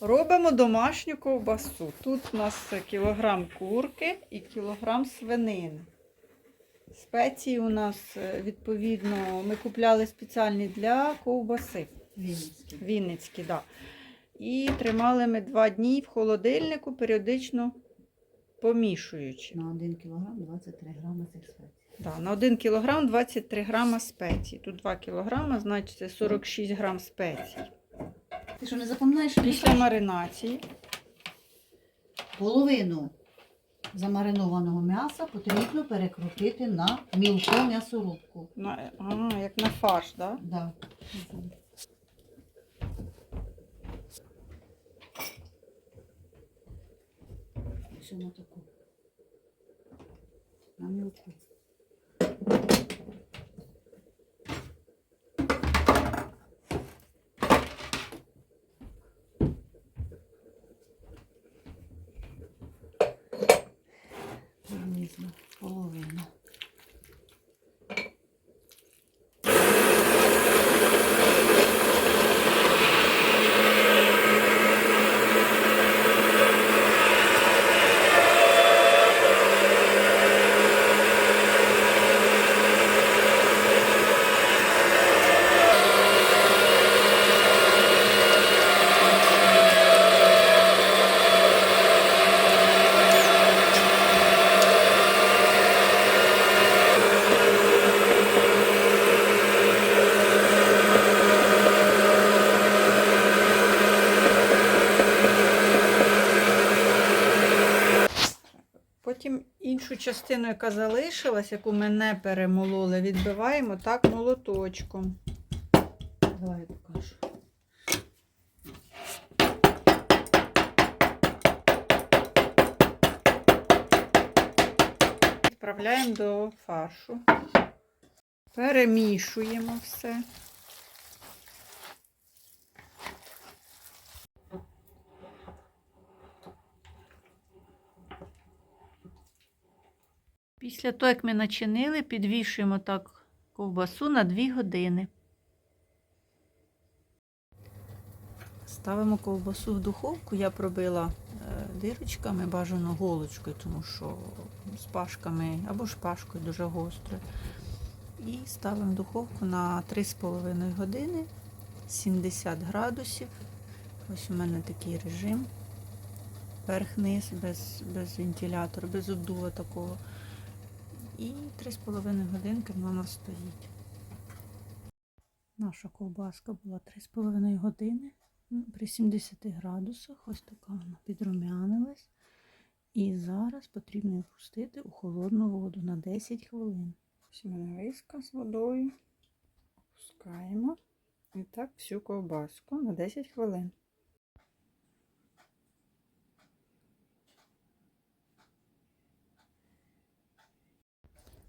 Робимо домашню ковбасу. Тут у нас кілограм курки і кілограм свинини. Спеції у нас, е, відповідно, ми купляли спеціальні для ковбаси. Вінницькі, так. Да. І тримали ми два дні в холодильнику, періодично помішуючи. На 1 кілограм 23 грами цих спецій. Да, на 1 кілограм 23 грама спецій. Тут 2 кілограма, значить це 46 грам спецій. Ти що не запам'ятаєш? що Після маринації половину замаринованого м'яса потрібно перекрутити на мілку м'ясорубку. на, а, як на фарш, да? Да. Ось на таку. На мілку. Приблизно половина. Потім іншу частину, яка залишилась, яку ми не перемололи, відбиваємо так молоточком. Давай я покажу. Відправляємо до фаршу. Перемішуємо все. Після того, як ми начинили, підвішуємо так ковбасу на 2 години. Ставимо ковбасу в духовку. Я пробила е, дирочками, бажано голочкою, тому що з пашками або шпажкою дуже гостро. І ставимо духовку на 3,5 години 70 градусів. Ось у мене такий режим. Верх-низ, без, без вентилятора, без обдува такого. І 3,5 годинки вона стоїть. Наша ковбаска була 3,5 години при 70 градусах. Ось така вона підрумянилась. І зараз потрібно її у холодну воду на 10 хвилин. Ось у виска з водою. Пускаємо. І так всю ковбаску на 10 хвилин.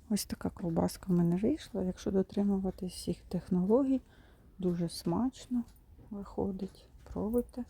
Ось така ковбаска в мене вийшла. Якщо дотримуватись всіх технологій, дуже смачно виходить. Пробуйте.